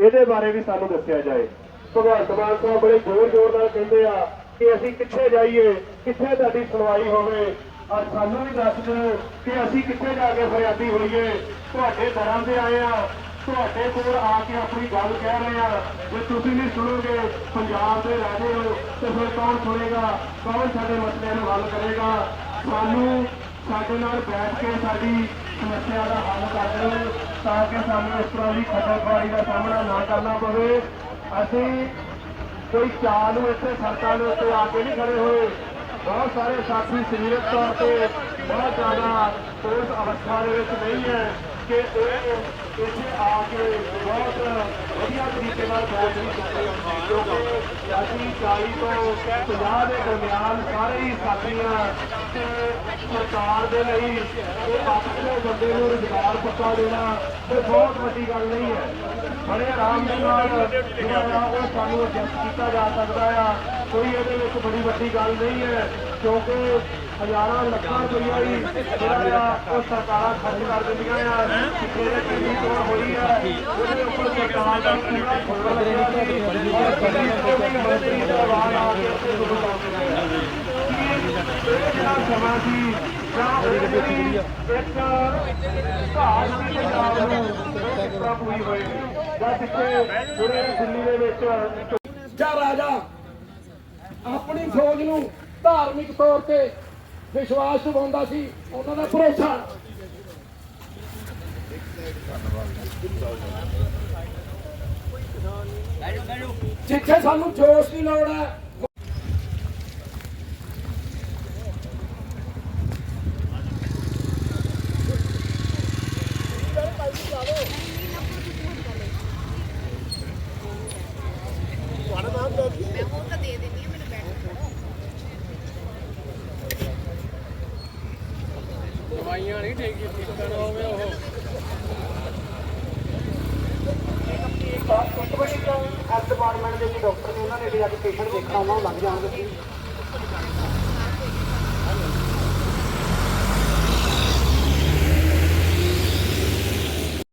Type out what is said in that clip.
ਇਹਦੇ ਬਾਰੇ ਵੀ ਸਾਨੂੰ ਦੱਸਿਆ ਜਾਏ। ਭਗਵੰਤ ਮਾਨ ਸਾਹਿਬ ਬੜੇ ਜ਼ੋਰ ਜ਼ੋਰ ਨਾਲ ਕਹਿੰਦੇ ਆ ਕਿ ਅਸੀਂ ਕਿੱਥੇ ਜਾਈਏ, ਕਿੱਥੇ ਤੁਹਾਡੀ ਸੁਣਵਾਈ ਹੋਵੇ। ਅੱਜ ਸਾਨੂੰ ਵੀ ਦੱਸ ਦਿਓ ਕਿ ਅਸੀਂ ਕਿੱਥੇ ਜਾ ਕੇ ਫਰਿਆਦੀ ਹੋਈਏ। ਤੁਹਾਡੇ ਦਰਾਂ ਦੇ ਆਏ ਆ, ਤੁਹਾਡੇ ਕੋਲ ਆ ਕੇ ਆਪਣੀ ਗੱਲ ਕਹਿ ਰਹੇ ਆ। ਜੇ ਤੁਸੀਂ ਨਹੀਂ ਸੁਣੋਗੇ, ਪੰਜਾਬ ਦੇ ਰਾਜੇ ਹੋ, ਤੇ ਫਿਰ ਕੌਣ ਸੁਣੇਗਾ? ਕੌਣ ਸਾਡੇ ਮਸਲਿਆਂ ਨੂੰ ਹੱਲ ਕਰੇਗਾ? ਸਾਨੂੰ ਸਾਡੇ ਨਾਲ ਬੈਠ ਕੇ ਸਾਡੀ ਸਮੱਸਿਆ ਦਾ ਹੱਲ ਕਰ ਦਿਓ। ਤਾਂ ਕਿ ਸਾਨੂੰ ਇਸ ਤਰ੍ਹਾਂ ਦੀ ਖੱਜਲਖੁਆਰੀ ਦਾ ਸਾਹਮਣਾ ਨਾ ਕਰਨਾ ਪਵੇ। ਅਸੀਂ ਕੋਈ ਚਾਲ ਨੂੰ ਇੱਥੇ ਸੜਕਾਂ ਦੇ ਉੱਤੇ ਆ ਕੇ ਨਹੀਂ ਖੜੇ ਹੋਏ। ਬਹੁਤ ਸਾਰੇ ਸਾਥੀ ਸਰੀਰਕ ਤੌਰ ਤੇ ਬਹੁਤ ਜ਼ਿਆਦਾ ਉਸ ਅਵਸਥਾ ਦੇ ਵਿੱਚ ਨਹੀਂ ਹੈ ਕਿ ਉਹ ਇੱਥੇ ਆ ਕੇ ਬਹੁਤ ਵਧੀਆ ਤਰੀਕੇ ਨਾਲ ਬੈਠ ਨਹੀਂ ਸਕਦੇ। ਕਿਉਂਕਿ ਅਸੀਂ 40 ਤੋਂ 50 ਦੇ ਦਰਮਿਆਨ ਸਾਰੇ ਹੀ ਸਾਥੀਆਂ ਤੇ ਸਰਕਾਰ ਦੇ ਲਈ ਇਹ ਆਪਣੇ ਬੰਦੇ ਨੂੰ ਰੁਜ਼ਗਾਰ ਪੱਕਾ ਦੇਣਾ ਇਹ ਬਹੁਤ ਵੱਡੀ ਗੱਲ ਨਹੀਂ ਹੈ। ਬੜੇ ਆਰਾਮ ਦੇ ਨਾਲ ਸਾਨੂੰ ਐਡਜਸਟ ਕੀਤਾ ਜਾ ਸਕਦਾ ਆ। ਕੋਈ ਇਹਦੇ ਵਿੱਚ ਬੜੀ ਵੱਡੀ ਗੱਲ ਨਹੀਂ ਹੈ, ਕਿਉਂਕਿ ਹਜ਼ਾਰਾਂ ਲੱਖਾਂ ਰੁਪਈਆ ਹੀ ਜਿਹੜਾ ਆ, ਉਹ ਸਰਕਾਰਾਂ ਖਰਚ ਕਰ ਦਿੰਦੀਆਂ ਆ। ਜਿਹੜੇ ਕਿੰਨੀ ਤੋੜ ਹੋਈ ਆ, ਉਹਦੇ ਉੱਪਰ ਸਰਕਾਰ ਦਾ ਪੂਰਾ ਖੋਲ ਲੱਗਿਆ ਸੀ ਔਰ ਕਦੀ ਤੋਂ ਵੀ ਮੰਤਰੀ ਦਾ ਵਾਰ ਆ ਕੇ ਉੱਥੇ ਗੁਰੂ ਲਾਉਂਦੇ ਰਹੇ ਕੀ ਇਹ ਜਿਹੜਾ ਸਮਾਂ ਜਾਂ। ਉਹਦੇ ਲਈ ਇੱਕ ਘਾਟ ਸੀ ਪੰਜਾਬ ਨੂੰ ਉਹ ਪੂਰੀ ਹੋਏਗੀ ਜਾਂ ਪਿੱਛੇ ਜਿਹੜੇ ਦਿੱਲੀ ਦੇ ਵਿੱਚ ਜਾਂ ਰਾਜਾ, ਆਪਣੀ ਫੌਜ ਨੂੰ ਧਾਰਮਿਕ ਤੌਰ ਤੇ ਵਿਸ਼ਵਾਸ ਦਿਵਾਉਂਦਾ ਸੀ, ਉਹਨਾਂ ਦਾ ਭਰੋਸਾ। ਜਿੱਥੇ ਸਾਨੂੰ ਜੋਸ਼ ਦੀ ਲੋੜ ਹੈ ਮੈਂ ਉਹ ਤਾਂ ਦੇ ਦਿੰਦੀ ਹਾਂ ਮੈਨੂੰ ਬੈਠ ਇੱਕ ਵਾਰੀ ਤਾਂ ਹੈਲਥ ਡਿਪਾਰਟਮੈਂਟ ਦੇ ਜਿਹੜੇ ਡਾਕਟਰ ਨੇ ਉਹਨਾਂ ਨੇ ਜੇ ਅੱਜ ਪੇਸ਼ੈਂਟ ਦੇਖਣਾ ਉਹਨਾਂ ਨੂੰ ਲੱਗ ਜਾਣਗੇ।